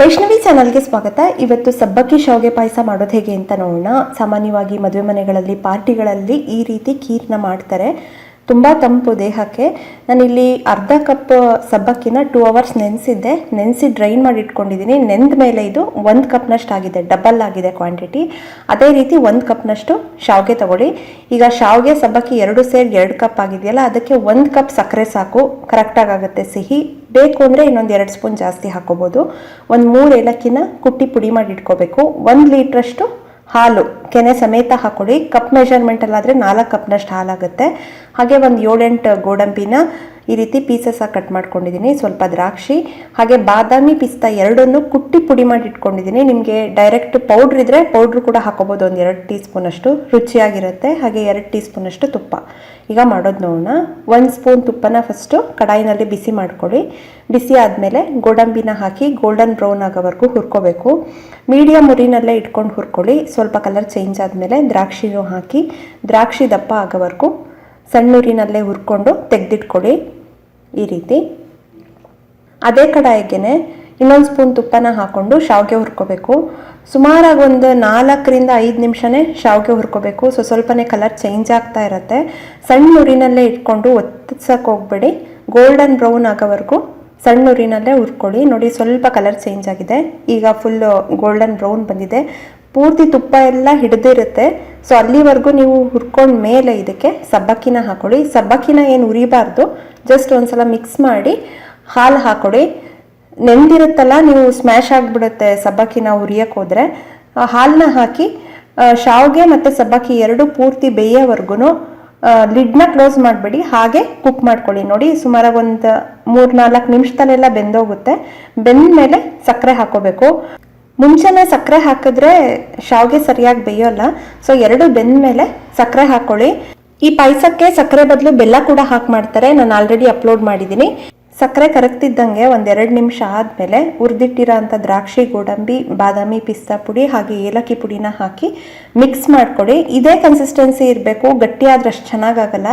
ವೈಷ್ಣವಿ ಚಾನಲ್ಗೆ ಸ್ವಾಗತ. ಇವತ್ತು ಸಬ್ಬಕ್ಕಿ ಶಾವಿಗೆ ಪಾಯಸ ಮಾಡೋದು ಹೇಗೆ ಅಂತ ನೋಡೋಣ. ಸಾಮಾನ್ಯವಾಗಿ ಮದುವೆ ಮನೆಗಳಲ್ಲಿ ಪಾರ್ಟಿಗಳಲ್ಲಿ ಈ ರೀತಿ ಖೀರ್ನ ಮಾಡ್ತಾರೆ. ತುಂಬ ತಂಪು ದೇಹಕ್ಕೆ. ನಾನಿಲ್ಲಿ ಅರ್ಧ ಕಪ್ ಸಬ್ಬಕ್ಕಿನ ಟೂ ಅವರ್ಸ್ ನೆನೆಸಿದ್ದೆ. ನೆನೆಸಿ ಡ್ರೈನ್ ಮಾಡಿ ಇಟ್ಕೊಂಡಿದ್ದೀನಿ ನೆಂದ ಮೇಲೆ ಇದು ಒಂದು ಕಪ್ನಷ್ಟು ಆಗಿದೆ. ಡಬಲ್ ಆಗಿದೆ ಕ್ವಾಂಟಿಟಿ ಅದೇ ರೀತಿ ಒಂದು ಕಪ್ನಷ್ಟು ಶಾವಿಗೆ ತಗೊಳ್ಳಿ. ಈಗ ಶಾವಿಗೆ ಸಬ್ಬಕ್ಕಿ ಎರಡು ಸೇರಿ ಎರಡು ಕಪ್ ಆಗಿದೆಯಲ್ಲ, ಅದಕ್ಕೆ ಒಂದು ಕಪ್ ಸಕ್ಕರೆ ಸಾಕು. ಕರೆಕ್ಟಾಗಿ ಆಗುತ್ತೆ ಸಿಹಿ. ಬೇಕು ಅಂದರೆ ಇನ್ನೊಂದು ಎರಡು ಸ್ಪೂನ್ ಜಾಸ್ತಿ ಹಾಕೋಬೋದು. ಒಂದು ಮೂರು ಏಲಕ್ಕಿನ ಕುಟ್ಟಿ ಪುಡಿ ಮಾಡಿ ಇಟ್ಕೋಬೇಕು ಒಂದು ಲೀಟ್ರಷ್ಟು ಹಾಲು ಕೆನೆ ಸಮೇತ ಹಾಕೊಳ್ಳಿ ಕಪ್ ಮೆಷರ್ಮೆಂಟಲ್ಲಾದರೆ ನಾಲ್ಕು ಕಪ್ನಷ್ಟು ಹಾಲಾಗುತ್ತೆ. ಹಾಗೆ ಒಂದು ಏಳೆಂಟು ಗೋಡಂಬಿನ ಈ ರೀತಿ ಪೀಸಸ್ ಆಗಿ ಕಟ್ ಮಾಡ್ಕೊಂಡಿದ್ದೀನಿ. ಸ್ವಲ್ಪ ದ್ರಾಕ್ಷಿ, ಹಾಗೆ ಬಾದಾಮಿ ಪಿಸ್ತಾ ಎರಡನ್ನು ಕುಟ್ಟಿ ಪುಡಿ ಮಾಡಿ ಇಟ್ಕೊಂಡಿದ್ದೀನಿ. ನಿಮಗೆ ಡೈರೆಕ್ಟ್ ಪೌಡ್ರ್ ಇದ್ರೆ ಪೌಡ್ರ್ ಕೂಡ ಹಾಕೋಬೋದು. ಒಂದು ಎರಡು ಟೀ ಸ್ಪೂನಷ್ಟು ರುಚಿಯಾಗಿರುತ್ತೆ. ಹಾಗೆ ಎರಡು ಟೀ ಸ್ಪೂನಷ್ಟು ತುಪ್ಪ. ಈಗ ಮಾಡೋದು ನೋಡೋಣ. ಒಂದು ಸ್ಪೂನ್ ತುಪ್ಪನ ಫಸ್ಟು ಕಡಾಯಿನಲ್ಲಿ ಬಿಸಿ ಮಾಡ್ಕೊಳ್ಳಿ. ಬಿಸಿ ಆದಮೇಲೆ ಗೋಡಂಬಿನ ಹಾಕಿ ಗೋಲ್ಡನ್ ಬ್ರೌನ್ ಆಗೋವರೆಗೂ ಹುರ್ಕೋಬೇಕು. ಮೀಡಿಯಮ್ ಉರಿನಲ್ಲೇ ಇಟ್ಕೊಂಡು ಹುರ್ಕೊಳ್ಳಿ. ಸ್ವಲ್ಪ ಕಲರ್ ಚೇಂಜ್ ಆದಮೇಲೆ ದ್ರಾಕ್ಷಿನೂ ಹಾಕಿ ದ್ರಾಕ್ಷಿ ದಪ್ಪ ಆಗೋವರೆಗೂ ಸಣ್ಣ ಉರಿನಲ್ಲೇ ಹುರ್ಕೊಂಡು ತೆಗೆದಿಟ್ಕೊಳ್ಳಿ ಈ ರೀತಿ. ಅದೇ ಕಡಾಯಿಗೆ ಇನ್ನೊಂದು ಸ್ಪೂನ್ ತುಪ್ಪನ ಹಾಕ್ಕೊಂಡು ಶಾವಿಗೆ ಹುರ್ಕೋಬೇಕು. ಸುಮಾರಾಗಿ ಒಂದು ನಾಲ್ಕರಿಂದ ಐದು ನಿಮಿಷನೇ ಶಾವಿಗೆ ಹುರ್ಕೋಬೇಕು. ಸೊ, ಸ್ವಲ್ಪನೇ ಕಲರ್ ಚೇಂಜ್ ಆಗ್ತಾ ಇರುತ್ತೆ. ಸಣ್ಣ ಉರಿನಲ್ಲೇ ಇಟ್ಕೊಂಡು ಒತ್ತಿಸಕ್ಕೆ ಹೋಗ್ಬೇಡಿ. ಗೋಲ್ಡನ್ ಬ್ರೌನ್ ಆಗೋವರೆಗೂ ಸಣ್ಣ ಉರಿನಲ್ಲೇ ಹುರ್ಕೊಳ್ಳಿ. ನೋಡಿ, ಸ್ವಲ್ಪ ಕಲರ್ ಚೇಂಜ್ ಆಗಿದೆ. ಈಗ ಫುಲ್ಲು ಗೋಲ್ಡನ್ ಬ್ರೌನ್ ಬಂದಿದೆ. ಪೂರ್ತಿ ತುಪ್ಪ ಎಲ್ಲ ಹಿಡಿದಿರುತ್ತೆ. ಸೊ ಅಲ್ಲಿವರೆಗೂ ನೀವು ಹುರ್ಕೊಂಡ ಮೇಲೆ ಇದಕ್ಕೆ ಸಬ್ಬಕ್ಕಿನ ಹಾಕೊಳ್ಳಿ. ಸಬ್ಬಕ್ಕಿನ ಏನು ಉರಿಬಾರ್ದು ಜಸ್ಟ್ ಒಂದ್ಸಲ ಮಿಕ್ಸ್ ಮಾಡಿ ಹಾಲು ಹಾಕೊಳ್ಳಿ. ನೆಂದಿರುತ್ತಲ್ಲ, ನೀವು ಸ್ಮ್ಯಾಶ್ ಆಗಿಬಿಡುತ್ತೆ ಸಬ್ಬಕ್ಕಿನ ಉರಿಯಕ್ಕೆ ಹೋದರೆ. ಹಾಲನ್ನ ಹಾಕಿ ಶಾವಿಗೆ ಮತ್ತು ಸಬ್ಬಕ್ಕಿ ಎರಡು ಪೂರ್ತಿ ಬೇಯೋವರೆಗೂ ಲಿಡ್ನ ಕ್ಲೋಸ್ ಮಾಡಿಬಿಡಿ. ಹಾಗೆ ಕುಕ್ ಮಾಡ್ಕೊಳ್ಳಿ. ನೋಡಿ ಸುಮಾರಾಗಿ ಒಂದು ಮೂರು ನಾಲ್ಕು ನಿಮಿಷದಲ್ಲೆಲ್ಲ ಬೆಂದೋಗುತ್ತೆ. ಬೆಂದ ಮೇಲೆ ಸಕ್ಕರೆ ಹಾಕೋಬೇಕು ಮುಂಚೆನೇ ಸಕ್ಕರೆ ಹಾಕಿದ್ರೆ ಶಾವ್ಗೆ ಸರಿಯಾಗಿ ಬೇಯೋಲ್ಲ. ಸೊ ಎರಡು ಬೆಂದ ಮೇಲೆ ಸಕ್ಕರೆ ಹಾಕೊಳ್ಳಿ. ಈ ಪಾಯಸಕ್ಕೆ ಸಕ್ಕರೆ ಬದಲು ಬೆಲ್ಲ ಕೂಡ ಹಾಕಿ ಮಾಡ್ತಾರೆ. ನಾನು ಆಲ್ರೆಡಿ ಅಪ್ಲೋಡ್ ಮಾಡಿದ್ದೀನಿ ಸಕ್ಕರೆ ಕರಗ್ತಿದ್ದಂಗೆ ಒಂದೆರಡು ನಿಮಿಷ ಆದಮೇಲೆ ಹುರಿದಿಟ್ಟಿರೋ ಅಂಥ ದ್ರಾಕ್ಷಿ, ಗೋಡಂಬಿ, ಬಾದಾಮಿ ಪಿಸ್ತಾ ಪುಡಿ ಹಾಗೆ ಏಲಕ್ಕಿ ಪುಡಿನ ಹಾಕಿ ಮಿಕ್ಸ್ ಮಾಡಿಕೊಡಿ. ಇದೇ ಕನ್ಸಿಸ್ಟೆನ್ಸಿ ಇರಬೇಕು. ಗಟ್ಟಿ ಆದ್ರೆ ಅಷ್ಟು ಚೆನ್ನಾಗಾಗಲ್ಲ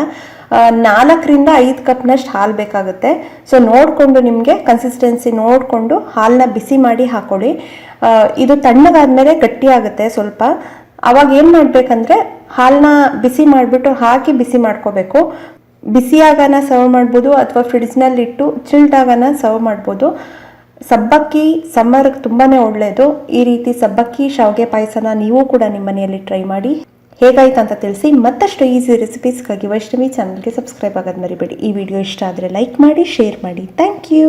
ನಾಲ್ಕರಿಂದ ಐದು ಕಪ್ನಷ್ಟು ಹಾಲು ಬೇಕಾಗುತ್ತೆ. ಸೊ ನೋಡಿಕೊಂಡು ನಿಮಗೆ ಕನ್ಸಿಸ್ಟೆನ್ಸಿ ನೋಡಿಕೊಂಡು ಹಾಲನ್ನ ಬಿಸಿ ಮಾಡಿ ಹಾಕೊಳ್ಳಿ. ಇದು ತಣ್ಣಗಾದ್ಮೇಲೆ ಗಟ್ಟಿಯಾಗುತ್ತೆ ಸ್ವಲ್ಪ. ಅವಾಗ ಏನು ಮಾಡಬೇಕಂದ್ರೆ ಹಾಲನ್ನ ಬಿಸಿ ಮಾಡಿಬಿಟ್ಟು ಹಾಕಿ ಬಿಸಿ ಮಾಡ್ಕೋಬೇಕು. ಬಿಸಿಯಾಗನ ಸರ್ವ್ ಮಾಡ್ಬೋದು ಅಥವಾ ಫ್ರಿಡ್ಜ್ನಲ್ಲಿ ಇಟ್ಟು ಚಿಲ್ಡಾಗನ ಸರ್ವ್ ಮಾಡ್ಬೋದು. ಸಬ್ಬಕ್ಕಿ ಸಮ್ಮರ್ಗೆ ತುಂಬಾ ಒಳ್ಳೆಯದು ಈ ರೀತಿ ಸಬ್ಬಕ್ಕಿ, ಶಾವಿಗೆ ಪಾಯಸನ ನೀವು ಕೂಡ ನಿಮ್ಮ ಮನೆಯಲ್ಲಿ ಟ್ರೈ ಮಾಡಿ. ಹೇಗಾಯ್ತು ಅಂತ ತಿಳಿಸಿ ಮತ್ತಷ್ಟು ಈಸಿ ರೆಸಿಪೀಸ್ಗಾಗಿ ವೈಷ್ಣವಿ ಚಾನಲ್ಗೆ ಸಬ್ಸ್ಕ್ರೈಬ್ ಆಗೋದು ಮರಿಬೇಡಿ. ಈ ವಿಡಿಯೋ ಇಷ್ಟ ಆದರೆ ಲೈಕ್ ಮಾಡಿ ಶೇರ್ ಮಾಡಿ. Thank you